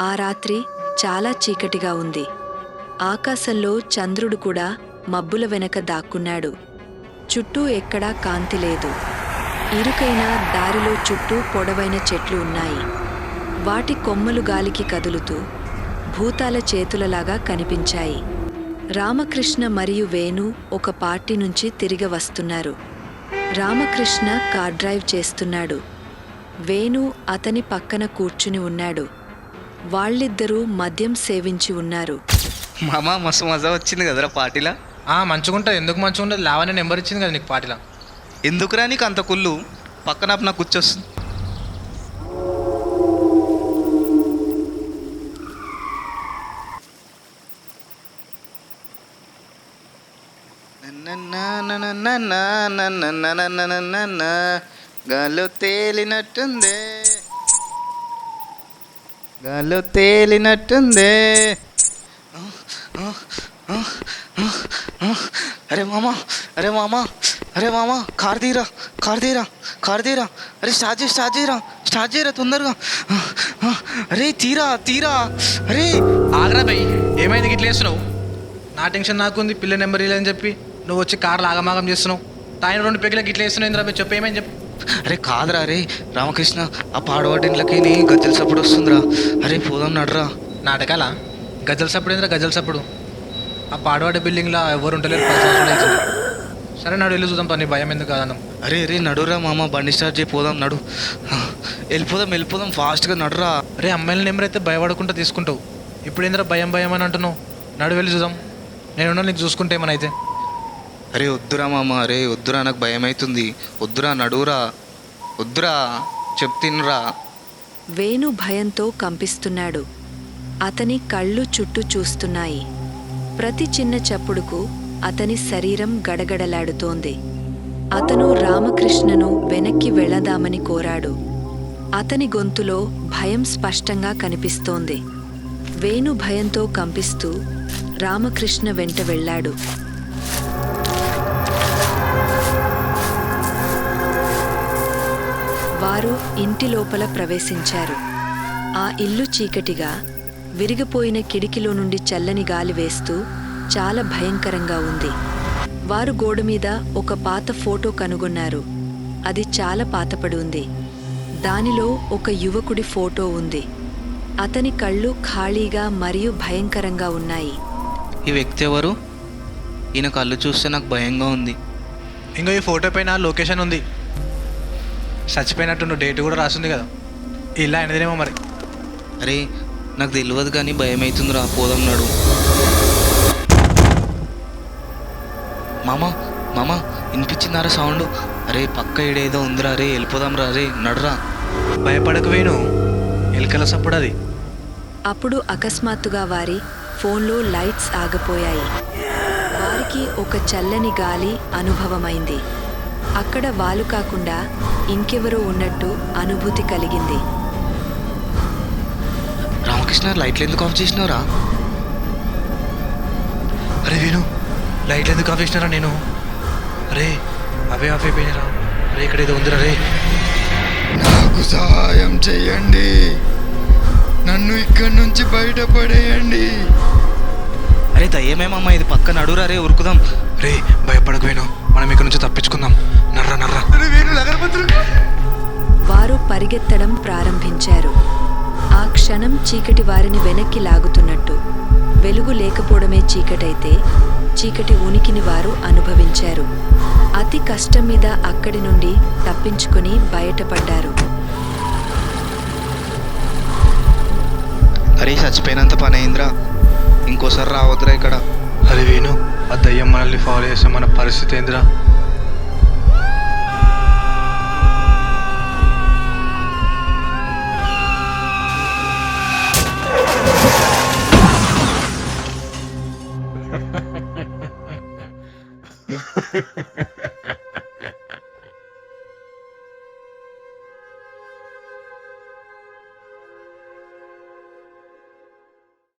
ఆ రాత్రి చాలా చీకటిగా ఉంది. ఆకాశంలో చంద్రుడు కూడా మబ్బుల వెనక దాక్కున్నాడు. చుట్టూ ఎక్కడా కాంతి లేదు. ఇరుకైన దారిలో చుట్టూ పొడవైన చెట్లు ఉన్నాయి. వాటి కొమ్మలు గాలికి కదులుతూ భూతాల చేతులలాగా కనిపించాయి. రామకృష్ణ మరియు వేణు ఒక పార్టీ నుంచి తిరిగి వస్తున్నారు. రామకృష్ణ కార్ డ్రైవ్ చేస్తున్నాడు. వేణు అతని పక్కన కూర్చుని ఉన్నాడు. వాళ్ళిద్దరూ మద్యం సేవించి ఉన్నారు. మామ మస్తు మజా వచ్చింది కదరా పార్టీలా? ఆ మంచిగుంటుంది ఎందుకు మంచిగా ఉంటుంది? లావణ్య నెంబర్ ఇచ్చింది కదా నీకు పార్టీలో. ఎందుకురా నీకు అంత కుళ్ళు? పక్కన నాకు కూర్చొస్తుంది గాల్లో తేలినట్టుందే గాల్లో తేలినట్టుందే. అరే మామ అరే మామ అరే మామ కార్ తీరా కార్ తీరా కార్ తీరా. అరే స్టార్ట్ చేయి స్టార్ట్ చేయరా స్టార్ట్ చేయరా తొందరగా. అరే తీరా తీరా. అరే ఆగరా భయ్ ఏమైంది గిట్ల వేస్తున్నావు నా టెన్షన్ నాకుంది పిల్ల నెంబర్ ఇల్లని చెప్పి నువ్వు వచ్చి కార్లు ఆగమాగం చేస్తున్నావు. తాయిన రెండు పెగ్గులకి గిట్ల వేస్తున్నావు ఇంద్రా భయ్ చెప్పు ఏమైంది చెప్పు. అరే కాదురా అరే రామకృష్ణ ఆ పాడవాటింట్లకి నీ గజ్జల సప్పుడు వస్తుందిరా. అరే పోదాం నడరా. నాటకాల? గజల్ సప్పుడు ఏంద్రా గజల్ సప్పుడు? ఆ పాడవాడ బిల్డింగ్లో ఎవరు ఉంటలేరు పది సంవత్సరాలు అవుతుంది. సరే నాడు వెళ్ళి చూద్దాం పని భయం ఎందుకు కాదన్నాం అరే అరే నడురా మామ బండి స్టార్ట్ చేయి పోదాం నడు. వెళ్ళిపోదాం వెళ్ళిపోదాం ఫాస్ట్గా నడురా. అరే అమ్మాయిల నెంబర్ అయితే భయపడకుండా తీసుకుంటావు. ఇప్పుడు ఏంద్రా భయం భయం అని అంటున్నావు? నడు వెళ్ళి చూద్దాం. నేను నీకు చూసుకుంటే ఏమనైతే అరే వద్దురా మామ అరే వద్దురా నాకు భయం అవుతుంది వద్దురా నడువురా. వద్దురా చెప్తినరా వేణు భయంతో కంపిస్తున్నాడు. అతని కళ్ళు చుట్టూ చూస్తున్నాయి. ప్రతి చిన్న చప్పుడుకు అతని శరీరం గడగడలాడుతోంది. అతను రామకృష్ణను వెనక్కి వెళ్ళదామని కోరాడు. అతని గొంతులో భయం స్పష్టంగా కనిపిస్తోంది. వేణు భయంతో కంపిస్తూ రామకృష్ణ వెంట వెళ్ళాడు. వారు ఇంటి లోపల ప్రవేశించారు. ఆ ఇల్లు చీకటిగా విరిగిపోయిన కిటికీలో నుండి చల్లని గాలి వేస్తూ చాలా భయంకరంగా ఉంది. వారు గోడ మీద ఒక పాత ఫోటో కనుగొన్నారు. అది చాలా పాతపడి ఉంది. దానిలో ఒక యువకుడి ఫోటో ఉంది. అతని కళ్ళు ఖాళీగా మరియు భయంకరంగా ఉన్నాయి. ఈ వ్యక్తి ఎవరు? ఈయన కళ్ళు చూస్తే నాకు భయంగా ఉంది. ఇంకా ఈ ఫోటో పైన లొకేషన్ ఉంది. చచ్చిపోయినట్టు డేట్ కూడా రాసింది కదా. ఇలా అయినదేమో మరి. అరే నాకు తెలియదు కానీ భయం అవుతుందిరా పోదాం నడు. మామ మామ వినిపించిందారా సౌండ్? అరే పక్క ఈడేదో ఉందిరా రే వెళ్ళిపోదాం రా రే నడురా. భయపడకు వేణు ఎలకల సప్పుడు అది అప్పుడు అకస్మాత్తుగా వారి ఫోన్లో లైట్స్ ఆగిపోయాయి. వారికి ఒక చల్లని గాలి అనుభవమైంది. అక్కడ వాళ్ళు కాకుండా ఇంకెవరో ఉన్నట్టు అనుభూతి కలిగింది. రామకృష్ణ లైట్లు ఎందుకు ఆఫ్ చేసినావురా? అరే వేణు లైట్లు ఎందుకు ఆఫ్ చేసినారా నేను? అరే అవే ఆఫ్ అయిపోయినారా అరే ఇక్కడ ఏదో ఉందిరా రే నాకు సహాయం చెయ్యండి. నన్ను ఇక్కడి నుంచి బయటపడేయండి. అరే దయ్యమేమమ్మా ఇది పక్క నడురా రే ఉరుకుదాం. రే భయపడకు వేణు. మనం ఇక్కడ నుంచి తప్పించుకుందాం. నర్రా నర్రా. వారు పరిగెత్తడం ప్రారంభించారు. ఆ క్షణం చీకటి వారిని వెనక్కి లాగుతున్నట్టు. వెలుగు లేకపోవడమే చీకటైతే చీకటి ఉనికిని వారు అనుభవించారు. అతి కష్టం మీద అక్కడి నుండి తప్పించుకొని బయటపడ్డారు. అరే చచ్చిపోయినంత పని అయిందిరా ఇంకోసారి రావద్దురా ఇక్కడ. ఆ దయ్యం మనల్ని ఫాలో చేస్తే మన పరిస్థితి ఏందిరా?